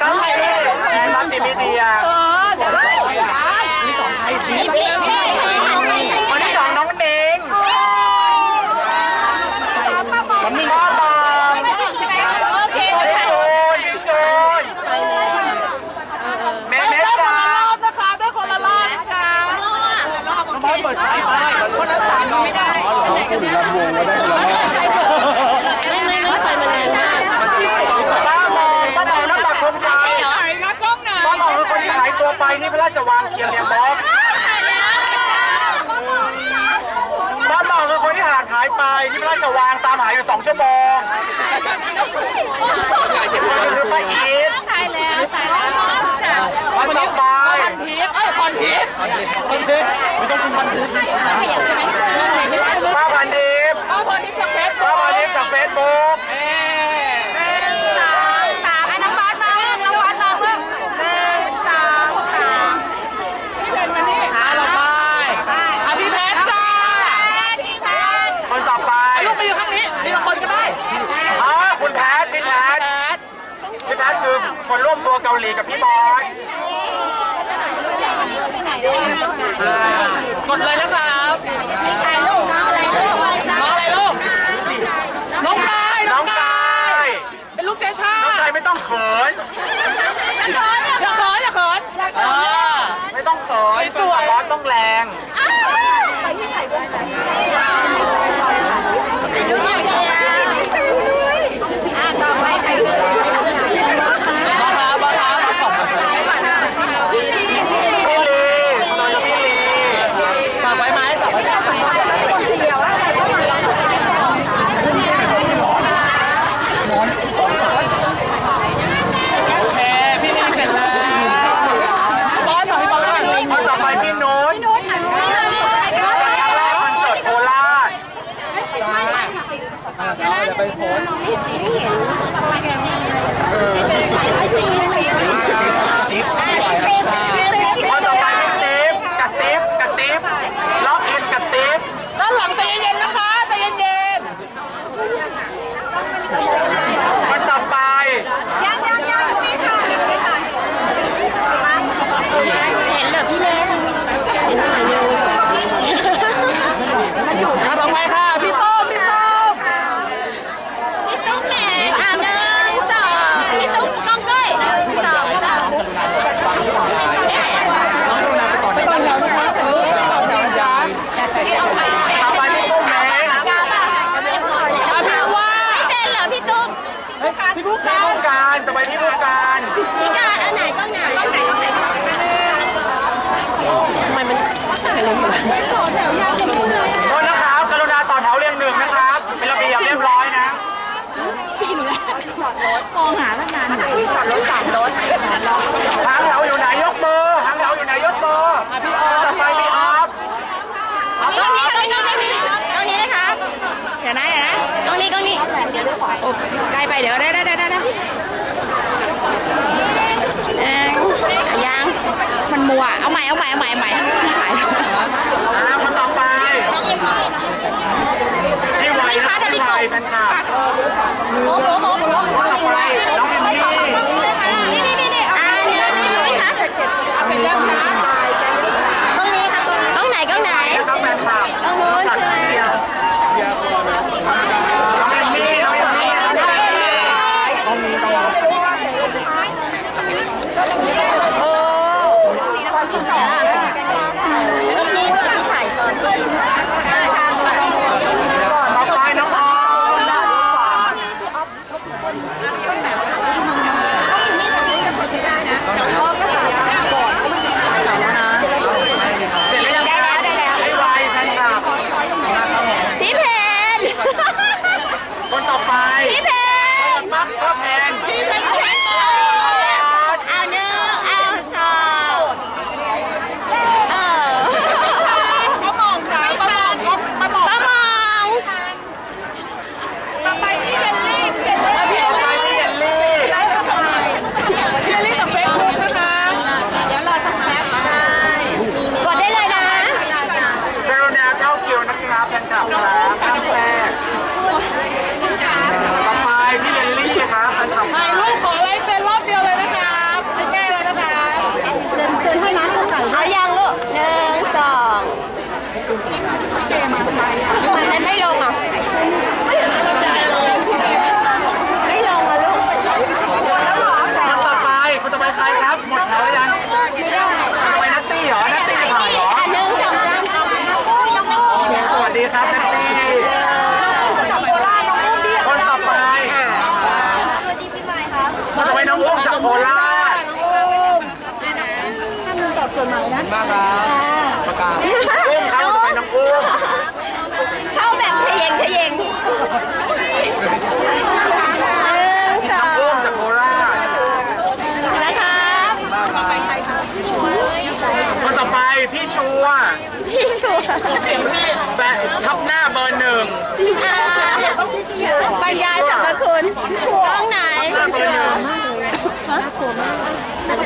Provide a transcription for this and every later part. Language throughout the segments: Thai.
ก็ไทยรัฐติวีเดีย นี้พระราชวางเคียงเนี่ยบอสบ้อสบอกคือคนที่หายไปที่พระราชวางตามหายอยู่สองชั่วโมง พี่บอลานต่อไปพี่บูตา มัว เอาใหม่ เอาใหม่ เอาใหม่เอาใหม่ถ่ายอ้าวคนต่อไปน้องเอ็มวีน้องเอ็มวีให้ไวไม่ช้าแต่ไม่ตกแฟนคลับโอ้โหโอ้โหโอ้โหน้องเอ็มวีนี่นี่นี่อ่าเนื้อนี่ไหมคะเสร็จยัง เกมอะไรทำไมไม่ลงอะ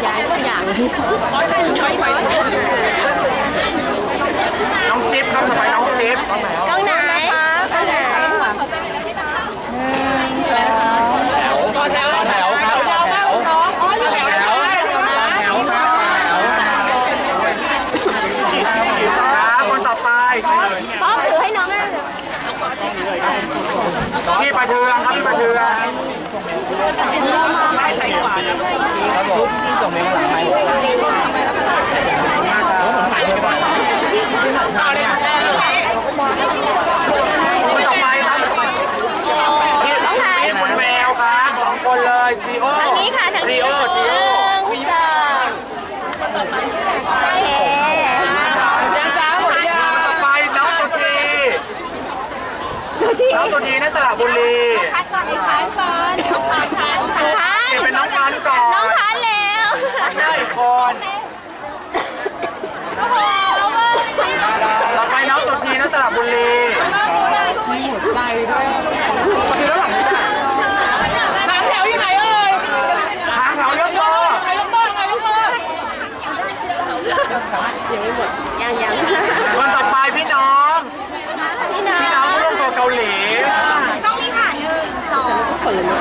ยายทุกอย่างน้องจิ๊บครับต่อไปน้องจิ๊บช่องไหนช่องไหนต่อแถวต่อแถวครับต่อแถวอ๋อต่อแถวแถวแถวครับครับคนต่อไปป้อมถือให้น้องอะ พี่ประเทืองครับพี่ประเทืองครับผมส่งเมลมาหลังไหมคนต่อไปครับพี่พี่คุณแมวครับสองคนเลยทีโอรีโอ ห ทีโอ นึ่งสองโอเค ยังจ้าหมดยัง ต่อไปน้องสุธี สุธีน้องสุธีในสระบุรีพัดก่อนไอ้พัดก่อนพัดพัดพัดเก็บเป็นน้องพันธุ์ก่อนน้องพัดแล้วหน้าอีกคนโอ้โหต่อไปน้องสุธีในสระบุรีไหนครับมาถึงแล้วหลังหางแถวยังไงเอ่ยทางเขายกโตใครยกเบิกใครยกเบิกยังยังคนต่อไปพี่น้อง พี่น้อง พี่น้องร่วมตัว เกาหลี ต้องนี่ค่ะหนึ่งสองคนเลย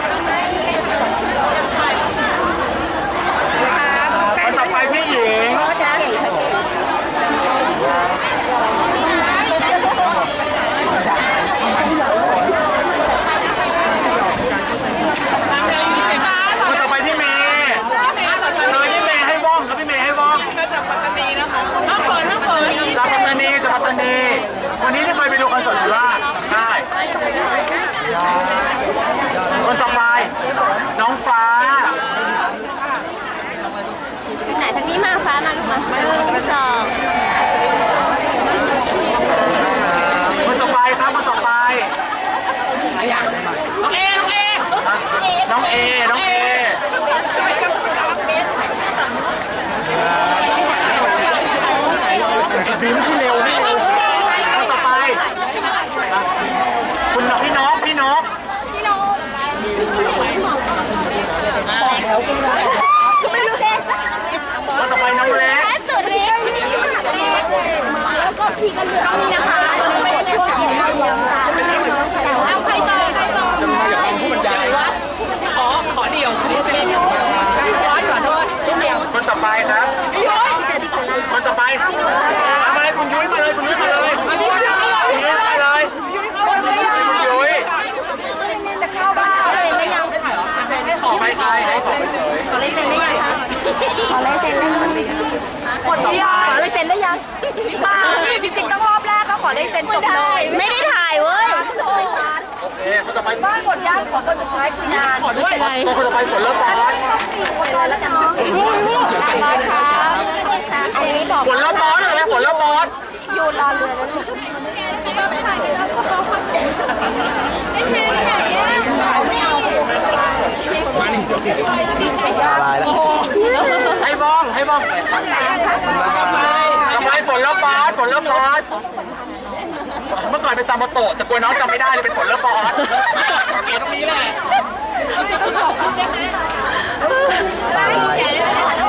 คนต่อไปพี่หญิง จ้าเก่งค่ะ คนต่อไปพี่เมย์เลยพี่เมย์ให้ว่องครับพี่เมย์ให้ว่อง ห้ามเปิดห้ามเปิด จากปัตตานีจากปัตตานีวันนี้ที่เคยไปดูคอนเสิร์ตหรือว่าได้ คนต่อไป น้องฟ้า ไหนทางนี้มาฟ้ามาลูกมาหนึ่งสอง คนต่อไปครับคนต่อไป น้องเอน้องเอ น้องเอ น้องเอ บีมที่เร็วที่เร็วคนต่อไป คุณพี่นกพี่นก ไม่รู้เด็ก คนต่อไปน้องเล็ก แค่สุดเล็ก แล้วก็พี่ก็เหลือนี่นะคะไม่ได้ชวยกินข้าเดียวค่ะแต่ว่าใครต่อใครต่อขอขอเดียวนี่เป็นร้อยขอโทษชิ้นเดียวคนต่อไปครับเจอที่คนละคนต่อไปเอามาเลยคุณยุ้ยมาเลยคุณยุ้ยมาเลยยุ้ยมาเลยคุณยุ้ยจะเข้าบ้านเลยไม่ยังขอไปใครขอเฉยขอลายเซ็นได้ยังขอลายเซ็นได้ยังหมดที่ยังขอลายเซ็นได้ยังมา ริงๆต้องรอบแรกก็ขอได้เซ็นจบเลยไม่ได้ถ่ายเว้ยเลยชัดโอเคคนต่อไปบ้านหมดย่างขอคนสุดท้ายคืองานขอด้วยตัวคนต่อไปฝนเริ่มร้อนต้องมีคนรอแล้วน้องนี่นี่ร้อยครับอันนี้บอกฝนเริ่มร้อนอะไรฝนเริ่มร้อนอยู่รอเรือแล้วลูกให้บ้องให้บ้องทำไมฝนเริ่มร้ อนฝนเริ่มร้อนเมื่อก่อนเป็นซาโมโตะแต่กลัวน้องจำไม่ได้เลยเป็นฝนเริ่มร้อนเกตรงนี้แหละเ